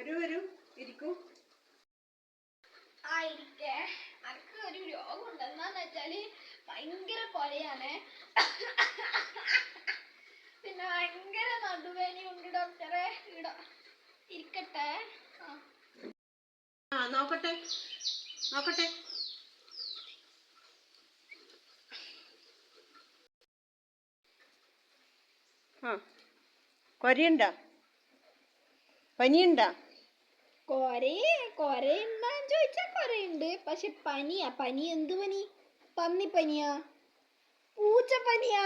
വരൂ വരൂ. ഇരിക്കൂ. ആ ഇരിക്കേ അനക്ക് ഒരു രോഗം എന്താന്ന് വെച്ചാൽ ഭയങ്കര കൊലയാണ്. പിന്നെ ഭയങ്കര നടുവേനയുണ്ട് ഡോക്ടറെ. ഇടോ ഇരിക്കട്ടെ. ആ നോക്കട്ടെ. നോക്കട്ടെ. ആ. കൊരയുണ്ട? പനിയുണ്ട? കൊരേ കൊരയുണ്ടാന്ന് ചോദിച്ചാ കൊരയുണ്ട് പക്ഷെ പനിയാ. പനി എന്ത് പനി? പന്നിപ്പനിയാ പൂച്ചപ്പനിയാ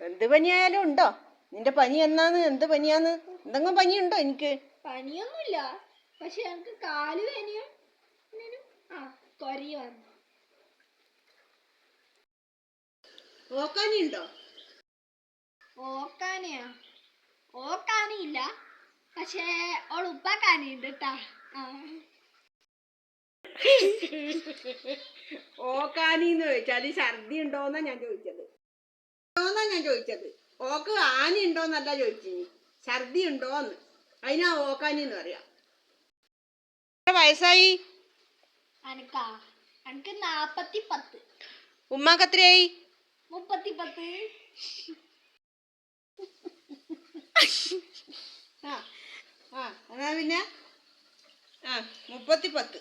എന്ത് പനിയായാലും ഉണ്ടോ? നിന്റെ പനി എന്നാന്ന് എന്ത് പനിയാന്ന്? എന്തെങ്കിലും പനിയുണ്ടോ എനിക്ക്? പനിയൊന്നുമില്ല. പക്ഷെ എനിക്ക് കാൽ പനിയും ആ ആ വന്നു. ഓക്കാനിയുണ്ടോ? ഓക്കാനയാ. പക്ഷേ ഓൾ ഉപ്പാക്കാനുണ്ട് കേട്ടാ ഓക്കാനിന്ന് ചോദിച്ചാൽ ഛർദി ഉണ്ടോന്നാ ഞാൻ ചോദിച്ചത്. ഉണ്ടോന്നാ ഞാൻ ചോദിച്ചത്. ഓക്ക് ആനി ഉണ്ടോന്നല്ല ചോദിച്ചിനി. ഛർദി ഉണ്ടോന്ന്. അതിനാ ഓക്കാനി എന്ന് പറയാ വയസ്സായി? അനക്കാ. അനക്ക് നാപ്പത്തി പത്ത് ഉമ്മാക്ക് എത്രയായി മുപ്പത്തി പത്ത് എന്നാ പിന്നെ? ആ മുപ്പത്തി പത്ത്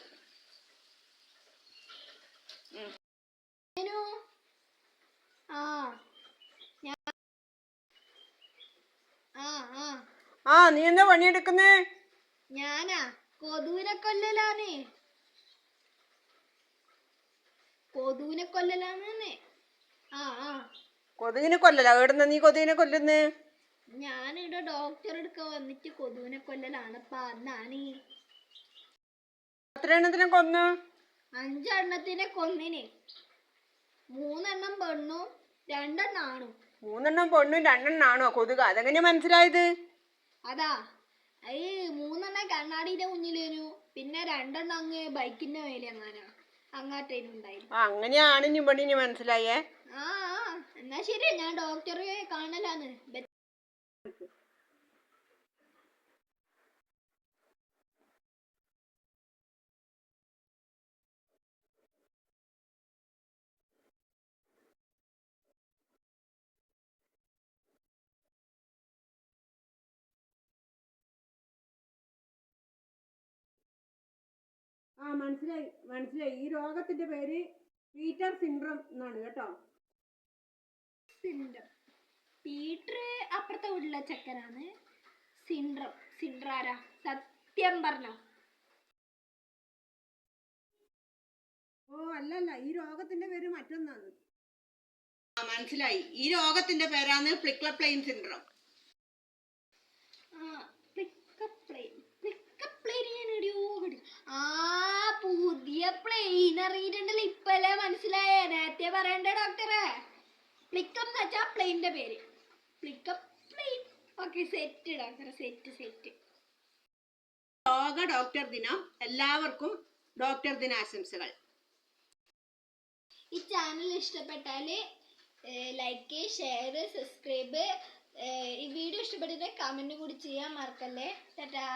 ഏനു? ആ ഞാൻ ആ ആ. ആ നീ എന്താ പണിയെടുക്കുന്നേ? ഞാനാ കൊതുവിനെ കൊല്ലലാന്ന്. കൊതുവിനെ കൊല്ലലാന്ന്. ആ ആ. കൊതുകിനെ കൊല്ലല. എവിടുന്ന നീ കൊതുകിനെ കൊല്ലുന്നേ? ഞാനിവിടെ ഡോക്ടർ എടുക്ക വന്നിട്ട് കൊതുവിനെ കൊല്ലലാണപ്പാ എന്നാണ് എത്ര എണ്ണത്തിനെ കൊന്നു? അഞ്ചെണ്ണത്തിനെ കൊന്നിന്. മൂന്നെണ്ണം പെണ്ണും രണ്ടെണ്ണം ആണും. മൂന്നെണ്ണം പെണ്ണും രണ്ടെണ്ണാണോ കൊതുക്? അതെങ്ങനെ മനസ്സിലായത്? അതാ ഈ മൂന്നെണ്ണം കണ്ണാടിയുടെ മുന്നിലേനു പിന്നെ രണ്ടെണ്ണം അങ്ങ് ബൈക്കിന്റെ മേലെ അങ്ങാനാ അങ്ങാട്ടേനുണ്ടായി ആ അങ്ങനെയാണ് ഇനി പെണ്ണിന് മനസ്സിലായേ? ആ എന്നാ ശരി ഞാൻ ഡോക്ടറെ കാണലാന്ന്. ബെ- ആ മനസ്സിലായി മനസ്സിലായി. ഈ രോഗത്തിന്റെ പേര് പീറ്റർ സിൻഡ്രം എന്നാണ് കേട്ടോ. പീറ്റർ അപ്പുറത്തെ വീട്ടിലെ ചെക്കനാണ് സിൻഡ്രം സിൻഡ്രാര. സത്യം പറഞ്ഞോ. ഓ അല്ലല്ല ഈ രോഗത്തിന്റെ പേര് മറ്റൊന്നാണ്. ആ മനസ്സിലായി. ഈ രോഗത്തിന്റെ പേരാണ് പ്ലിക്ലപ്ലെയിൻ സിൻഡ്രം. ആ പുതിയ പ്ലെയിൻ അറിയിട്ടുണ്ടല്ലോ ഇപ്പല്ലേ മനസ്സിലായേ? നേരത്തെ പറയണ്ടേ ഡോക്ടറെ. പ്ലിക്കം എന്ന് വെച്ചാ പ്ലെയിനിന്റെ പേര്. പ്ലിക്കപ്പ് okay set doctor set set ലോക ഡോക്ടർ ദിനം എല്ലാവർക്കും ഡോക്ടർ ദിനാശംസകൾ. ഈ ചാനൽ ഇഷ്ടപ്പെട്ടാൽ ലൈക്ക് ഷെയർ സബ്സ്ക്രൈബ് ഈ വീഡിയോ ഇഷ്ടപ്പെട്ടിട്ട് കമന്റ് കൂടി ചെയ്യാൻ മറക്കല്ലേ. ടാറ്റാ.